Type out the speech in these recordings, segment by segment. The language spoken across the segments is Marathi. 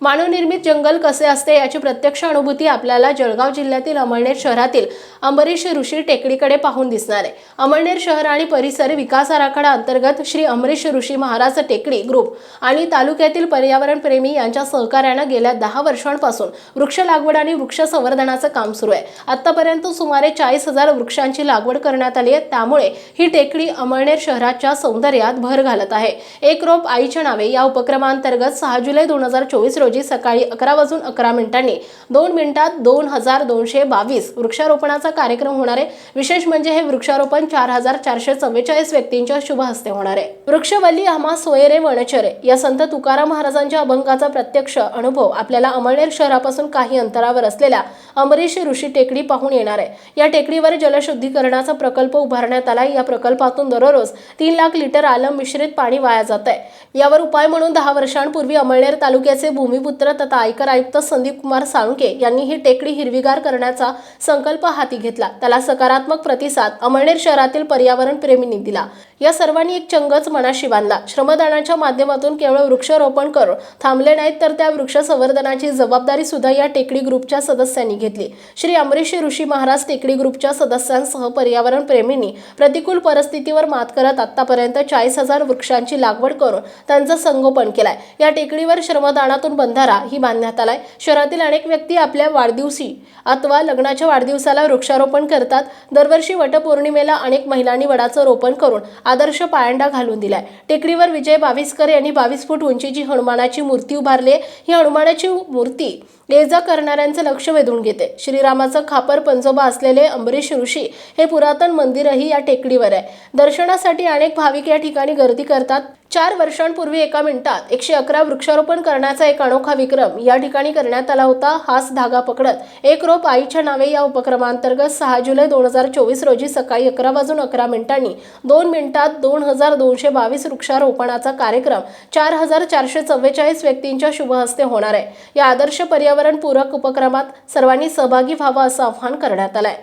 मानवनिर्मित जंगल कसे असते याची प्रत्यक्ष अनुभूती आपल्याला जळगाव जिल्ह्यातील अमळनेर शहरातील अंबरीश ऋषी टेकडीकडे पाहून दिसणार आहे. अमळनेर शहर आणि परिसर विकास आराखडा अंतर्गत श्री अमरीश ऋषी महाराज टेकडी ग्रुप आणि तालुक्यातील पर्यावरण प्रेमी यांच्या सहकार्यानं गेल्या दहा वर्षांपासून वृक्ष लागवड आणि वृक्ष संवर्धनाचं काम सुरू आहे. आतापर्यंत सुमारे चाळीस हजार वृक्षांची लागवड करण्यात आली आहे. त्यामुळे ही टेकडी अमळनेर शहराच्या सौंदर्यात भर घालत आहे. एक रोप आईच्या नावे या उपक्रमांतर्गत सहा जुलै दोन हजार चोवीस रोजी सकाळी अकरा वाजून अकरा मिनिटांनी दोन मिनिटात दोन हजार दोनशे बावीस वृक्षारोपणाचा कार्यक्रम होणार आहे. विशेष म्हणजे हे वृक्षारोपण चार हजार चारशे चव्वेचाळीस व्यक्तींच्या शुभ हस्ते होणार आहे. वृक्षवल्ली आम्हा सोयरे वणचरे या संत तुकाराम महाराजांच्या अभंगाचा प्रत्यक्ष अनुभव आपल्याला अमळनेर शहरापासून काही अंतरावर असलेल्या अमरीश ऋषी टेकडी पाहून येणार आहे. या टेकडीवर जलशुद्धीकरणाचा प्रकल्प उभारण्यात आला या प्रकल्पातून दररोज तीन लाख लिटर आलम मिश्रित पाणी वाया जात आहे. यावर उपाय म्हणून दहा वर्षांपूर्वी अमळनेर तालुक्याचे भूमिपुत्र तथा आयकर आयुक्त संदीप कुमार साळुंके यांनी ही टेकडी हिरवीगार करण्याचा संकल्प हाती घेतला. त्याला सकारात्मक प्रतिसाद अमळनेर शहरातील पर्यावरण प्रेमींनी दिला. या सर्वांनी एक चंगच मनाशी बांधला. श्रमदानाच्या माध्यमातून केवळ वृक्षारोपण करून थांबले नाहीत तर त्या वृक्ष संवर्धनाची जबाबदारी सुद्धा या टेकडी ग्रुपच्या सदस्यांनी घेतली. श्री अमरीश ऋषी महाराज टेकडी ग्रुपच्या सदस्यांसह पर्यावरण प्रेमींनी प्रतिकूल परिस्थितीवर मात करत आतापर्यंत चाळीस हजार वृक्षांची लागवड करून त्यांचं संगोपन केलंय. या टेकडीवर श्रमदानातून बंधारा ही बांधण्यात आलाय. शहरातील अनेक व्यक्ती आपल्या वाढदिवशी अथवा लग्नाच्या वाढदिवसाला वृक्षारोपण करतात. दरवर्षी वटपौर्णिमेला अनेक महिलांनी वडाचं रोपण करून आदर्श पायंडा घालून दिलाय. टेकडीवर विजय बाविस्कर यांनी बावीस फूट उंचीची हनुमानाची मूर्ती उभारली ही हनुमानाची मूर्ती ये जा करणाऱ्यांचं लक्ष वेधून घेते. श्रीरामाचं खापर पंजोबा असलेले अंबरीश ऋषी हे पुरातन मंदिरही या टेकडीवर आहे. दर्शनासाठी अनेक भाविक या ठिकाणी गर्दी करतात. चार वर्षांपूर्वी एका मिनिटात एकशे अकरा वृक्षारोपण करण्याचा एक अनोखा विक्रम या ठिकाणी करण्यात आला होता. हाच धागा पकडत एक रोप आईच्या नावे या उपक्रमांतर्गत सहा जुलै दोन हजार चोवीस रोजी सकाळी अकरा वाजून अकरा मिनिटांनी दोन मिनिटात दोन हजार दोनशे बावीस वृक्षारोपणाचा कार्यक्रम चार हजार चारशे चव्वेचाळीस व्यक्तींच्या शुभहस्ते होणार आहे. या आदर्श पर्यावरण पूरक उपक्रमात सर्वांनी सहभागी व्हावं असं आवाहन करण्यात आलंय.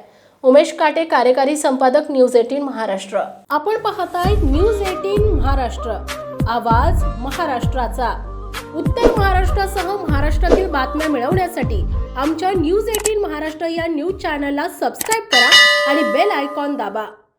उमेश काटे कार्यकारी संपादक न्यूज एटीन महाराष्ट्र. आपण पाहताय न्यूज एटीन महाराष्ट्र. आवाज महाराष्ट्राचा. उत्तर महाराष्ट्रासह महाराष्ट्रातील बातम्या मिळवण्यासाठी आमच्या न्यूज एटीन महाराष्ट्र या न्यूज चॅनलला सबस्क्राईब करा आणि बेल आयकॉन दाबा.